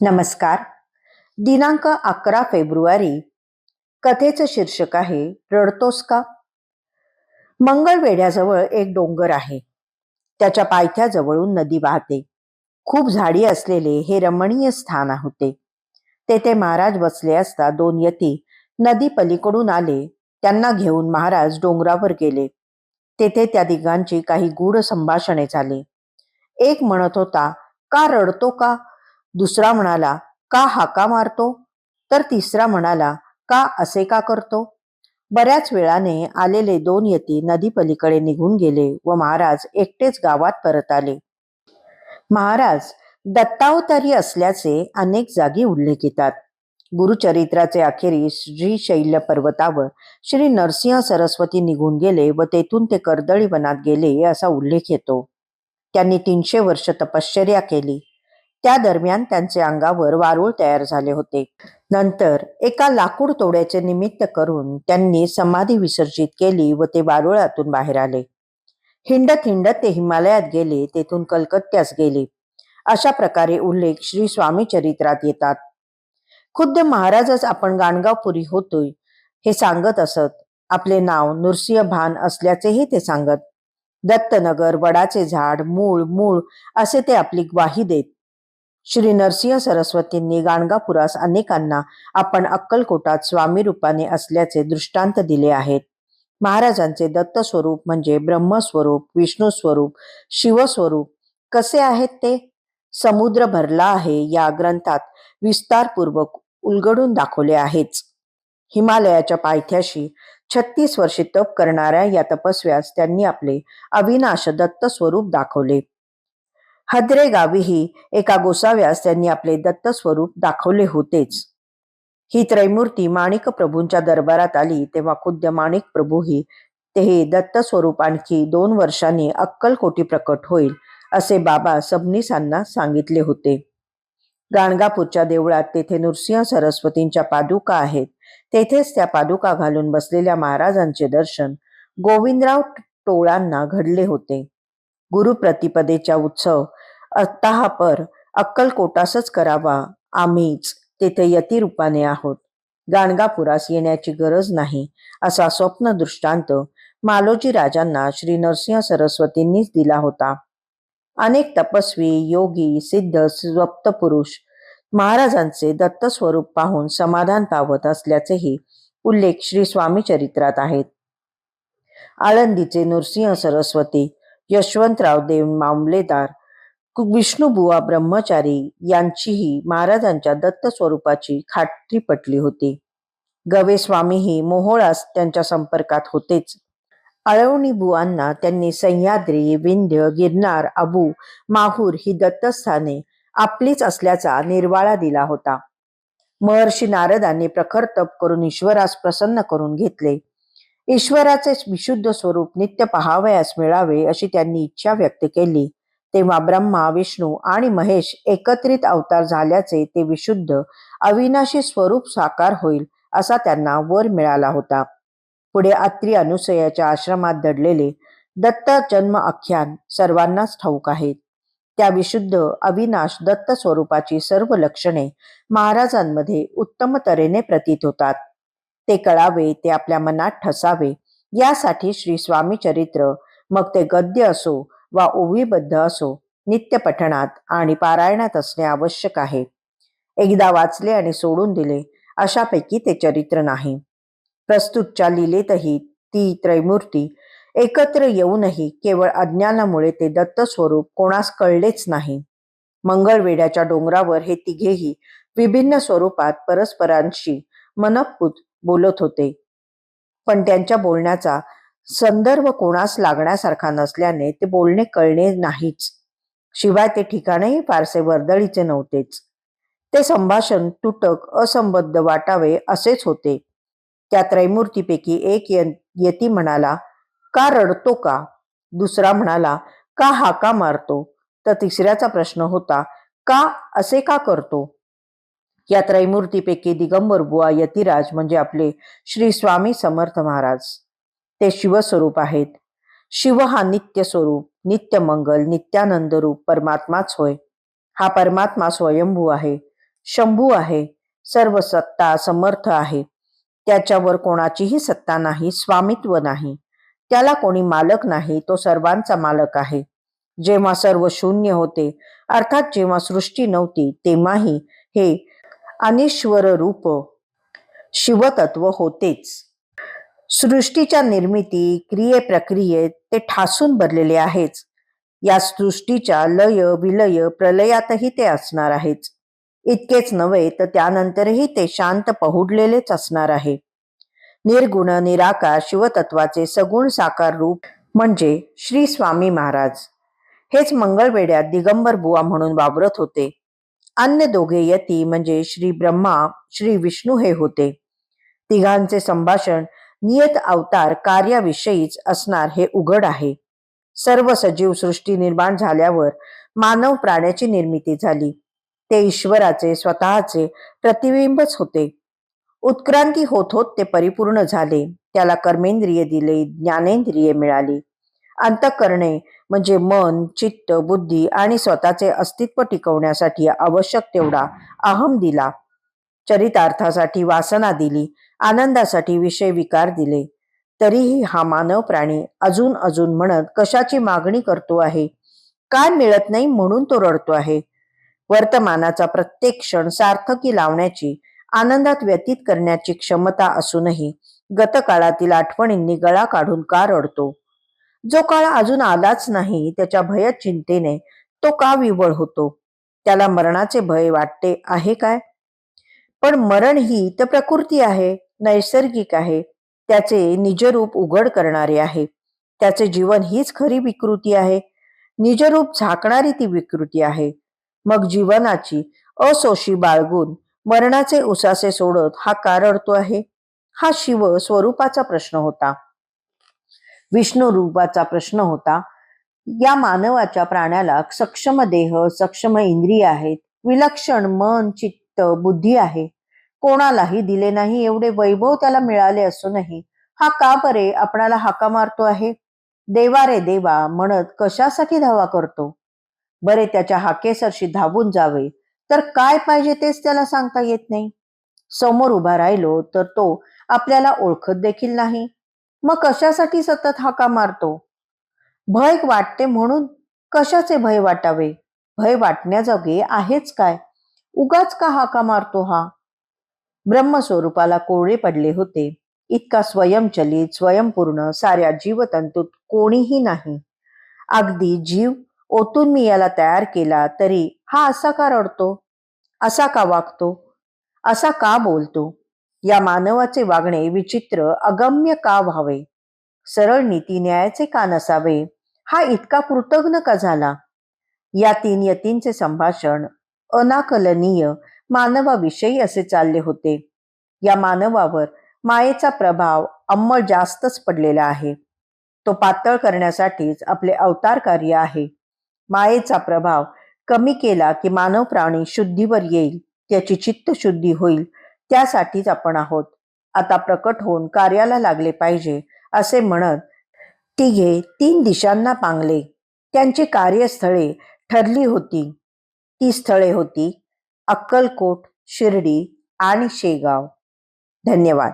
नमस्कार. दिनांक अकरा फेब्रुवारी. कथेचं शीर्षक आहे रडतोस का? मंगळवेढ्याजवळ एक डोंगर आहे. त्याच्या पायथ्याजवळून नदी वाहते. खूप झाडी असलेले हे रमणीय स्थान होते. तेथे महाराज बसले असता दोन यती नदी पलीकडून आले. त्यांना घेऊन महाराज डोंगरावर गेले. तेथे त्या दिघांची काही गूढ संभाषणे झाली. एक म्हणत होता का रडतो का? दुसरा म्हणाला का हाका मारतो? तर तिसरा म्हणाला का असे का करतो? बऱ्याच वेळाने आलेले दोन यती नदी पलीकडे निघून गेले व महाराज एकटेच गावात परत आले. महाराज दत्तावतारी असल्याचे अनेक जागी उल्लेख येतात गुरुचरित्राचे अखेरीस श्री शैल्य पर्वतावर श्री नरसिंह सरस्वती निघून गेले व तेथून ते कर्दळी वनात गेले असा उल्लेख येतो. त्यांनी तीनशे वर्ष तपश्चर्या केली. त्या दरम्यान त्यांचे अंगावर वारूळ तयार झाले होते. नंतर एका लाकूड तोड्याचे निमित्त करून त्यांनी समाधी विसर्जित केली व ते वारुळातून बाहेर आले. हिंडत हिंडत ते हिमालयात गेले तेथून कलकत्त्यास गेले. अशा प्रकारे उल्लेख श्री स्वामी चरित्रात येतात. खुद्द महाराजच आपण गाणगावपुरी होतोय हे सांगत असत. आपले नाव नृसिंह भान असल्याचेही ते सांगत. दत्तनगर वडाचे झाड मूळ मूळ असे ते आपली ग्वाही देत. श्री नरसिंह सरस्वतींनी गाणगापुरास अनेकांना आपण अक्कलकोटात स्वामी रूपाने असल्याचे दृष्टांत दिले आहेत. महाराजांचे दत्त स्वरूप म्हणजे ब्रह्मस्वरूप विष्णू स्वरूप शिवस्वरूप कसे आहेत ते? समुद्र भरला आहे या ग्रंथात विस्तारपूर्वक उलगडून दाखवले आहेच हिमालयाच्या पायथ्याशी छत्तीस वर्षे तप करणाऱ्या या तपस्व्यास त्यांनी आपले अविनाश दत्त स्वरूप दाखवले. हद्रे गावीही एका गोसाव्यास त्यांनी आपले दत्त स्वरूप दाखवले होतेच. ही त्रैमूर्ती माणिक प्रभूंच्या दरबारात आली तेव्हा खुद्द माणिक प्रभूही ते हे दत्त स्वरूप आणखी दोन वर्षांनी अक्कलकोटी प्रकट होईल असे बाबा सबनीसांना सांगितले होते. गाणगापूरच्या देवळात तेथे नृसिंह सरस्वतींच्या पादुका आहेत. तेथेच त्या पादुका घालून बसलेल्या महाराजांचे दर्शन गोविंदराव टोळांना घडले होते. गुरुप्रतिपदेच्या उत्सव. अत्ताहापर अक्कलकोटासच करावा. आम्हीच तेथे यतिरूपाने आहोत. गाणगापुरास येण्याची गरज नाही असा स्वप्न दृष्टांत मालोजी राजांना श्री नरसिंह सरस्वतींनीच दिला होता. अनेक तपस्वी योगी सिद्ध स्वप्त पुरुष महाराजांचे दत्त स्वरूप पाहून समाधान पावत असल्याचेही उल्लेख श्री स्वामी चरित्रात आहेत. आळंदीचे नृसिंह सरस्वती यशवंतराव देव मामलेदार विष्णुबुवा ब्रह्मचारी यांचीही महाराजांच्या दत्त स्वरूपाची खात्री पटली होती. गवे स्वामीही मोहोळास त्यांच्या संपर्कात होतेच. आळवणी बुवांना त्यांनी सह्याद्री विंध्य गिरनार अबू माहूर ही दत्तस्थाने आपलीच असल्याचा निर्वाळा दिला होता. महर्षी नारदांनी प्रखर तप करून ईश्वरास प्रसन्न करून घेतले. ईश्वराचे विशुद्ध स्वरूप नित्य पहावयास मिळावे अशी त्यांनी इच्छा व्यक्त केली. तेव्हा ब्रह्मा विष्णू आणि महेश एकत्रित अवतार झाल्याचे ते विशुद्ध अविनाशी स्वरूप साकार होईल असा त्यांना वर मिळाला होता. पुढे अत्री अनुसयाच्या आश्रमात दडलेले दत्त जन्म आख्यान सर्वांनाच ठाऊक आहेत त्या विशुद्ध अविनाश दत्त स्वरूपाची सर्व लक्षणे महाराजांमध्ये उत्तम तऱ्हेने प्रतीत होतात. ते कळावे ते आपल्या मनात ठसावे. यासाठी श्री स्वामी चरित्र मग ते गद्य असो वा ओवीबद्ध असो नित्य पठणात आणि पारायणात असणे आवश्यक आहे. एकदा वाचले आणि सोडून दिले अशापैकी ते चरित्र नाही. प्रस्तुतच्या लिलेतही ती त्रैमूर्ती. एकत्र येऊनही केवळ अज्ञानामुळे ते दत्त स्वरूप कोणास कळलेच नाही. मंगळवेड्याच्या डोंगरावर हे तिघेही विभिन्न स्वरूपात परस्परांशी मनपूत बोलत होते. पण त्यांच्या बोलण्याचा संदर्भ कोणास लागण्यासारखा नसल्याने ते बोलणे कळणे नाहीच. शिवाय ते ठिकाणही फारसे वर्दळीचे नव्हतेच. ते संभाषण तुटक असंबद्ध वाटावे असेच होते. त्या त्रैमूर्तीपैकी एक यती म्हणाला का रडतो का? दुसरा म्हणाला का हाका मारतो? तर तिसऱ्याचा प्रश्न होता का? असे का करतो? या त्रैमूर्तीपैकी दिगंबर बुवा यतिराज म्हणजे आपले श्री स्वामी समर्थ महाराज. ते शिवस्वरूप आहेत. शिव हा नित्य स्वरूप नित्य मंगल नित्यानंद रूप परमात्माच होय. हा परमात्मा स्वयंभू आहे शंभू आहे सर्व सत्ता समर्थ आहे. त्याच्यावर कोणाचीही सत्ता नाही स्वामित्व नाही. त्याला कोणी मालक नाही तो सर्वांचा मालक आहे. जेव्हा सर्व शून्य होते अर्थात जेव्हा सृष्टी नव्हती तेव्हाही हे अनिश्वर रूप शिवतत्व होतेच. सृष्टीच्या निर्मिती क्रिये प्रक्रियेत ते ठासून भरलेले आहेच. या सृष्टीच्या लय विलय प्रलयातही ते असणार आहेच इतकेच नव्हे तर त्यानंतरही ते शांत पहुडलेलेच असणार आहे. निर्गुण निराकार शिवतत्वाचे सगुण साकार रूप म्हणजे श्री स्वामी महाराज. हेच मंगळवेड्यात दिगंबर बुवा म्हणून वावरत होते. अन्य दोघे यती म्हणजे श्री ब्रह्मा श्री विष्णू हे होते. तिघांचे संभाषण नियत अवतार कार्याविषयीच असणार हे उघड आहे. सर्व सजीव सृष्टी निर्माण झाल्यावर मानव प्राण्याची निर्मिती झाली. ते ईश्वराचे स्वतःचे प्रतिबिंबच होते. उत्क्रांती होत होत ते परिपूर्ण झाले. त्याला कर्मेंद्रिय दिले ज्ञानेंद्रिय मिळाली. अंतकरणे म्हणजे मन चित्त बुद्धी आणि स्वतःचे अस्तित्व टिकवण्यासाठी आवश्यक तेवढा अहम दिला. चरितार्थासाठी वासना दिली आनंदासाठी विषय विकार दिले. तरीही हा मानव प्राणी अजून अजून म्हणत कशाची मागणी करतो आहे? काय मिळत नाही म्हणून तो रडतो आहे. वर्तमानाचा प्रत्येक क्षण सार्थकी लावण्याची आनंदात व्यतीत करण्याची क्षमता असूनही गतकाळातील आठवणींनी गळा काढून का रडतो? जो काळ अजून आलाच नाही त्याच्या भय चिंतेने तो का विवळ होतो? त्याला मरणाचे भय वाटते आहे काय? पण मरण ही तर प्रकृती आहे नैसर्गिक आहे त्याचे निजरूप उघड करणारे आहे. त्याचे जीवन हीच खरी विकृती आहे. निजरूप झाकणारी ती विकृती आहे. मग जीवनाची असोशी बाळगून मरणाचे उसासे सोडत हा कारडतो आहे? हा शिव स्वरूपाचा प्रश्न होता. विष्णू रूपाचा प्रश्न होता. या मानवाच्या प्राण्याला सक्षम देह सक्षम इंद्रिय आहेत. विलक्षण मन चित्त बुद्धी आहे. कोणालाही दिले नाही एवढे वैभव त्याला मिळाले असूनही हा का बरे? आपणाला हाका मारतो आहे? देवा रे देवा म्हणत कशासाठी धावा करतो? बरे त्याच्या हाकेसरशी धावून जावे. तर काय पाहिजे तेच त्याला सांगता येत नाही. समोर उभा राहिलो तर तो आपल्याला ओळखत देखील नाही. मग कशासाठी सतत हाका मारतो? भय वाटते म्हणून कशाचे भय वाटावे? भय वाटण्याजोगे आहेच काय? उगाच का हाका मारतो हा? ब्रह्मस्वरूपाला कोळे पडले होते. इतका स्वयंचलित स्वयंपूर्ण साऱ्या जीवतंतूत कोणीही नाही. अगदी जीव ओतून मी याला तयार केला तरी हा असा का रडतो? असा का वागतो? असा का बोलतो? या मानवाचे वागणे विचित्र अगम्य का व्हावे? सरळ नीती न्यायाचे का नसावे? हा इतका कृतज्ञ का झाला? या तीन यतींचे संभाषण अनाकलनीय मानवाविषयी असे चालले होते. या मानवावर मायेचा प्रभाव अंमल जास्तच पडलेला आहे. तो पातळ करण्यासाठीच आपले अवतार कार्य आहे. मायेचा प्रभाव कमी केला की मानव प्राणी शुद्धीवर येईल त्याची चित्त शुद्धी होईल त्यासाठीच आपण आहोत. आता प्रकट होऊन कार्याला लागले पाहिजे असे म्हणत तिघे तीन दिशांना पांगले. त्यांची कार्यस्थळे ठरली होती. ती स्थळे होती अक्कलकोट शिर्डी आणि शेगाव. धन्यवाद.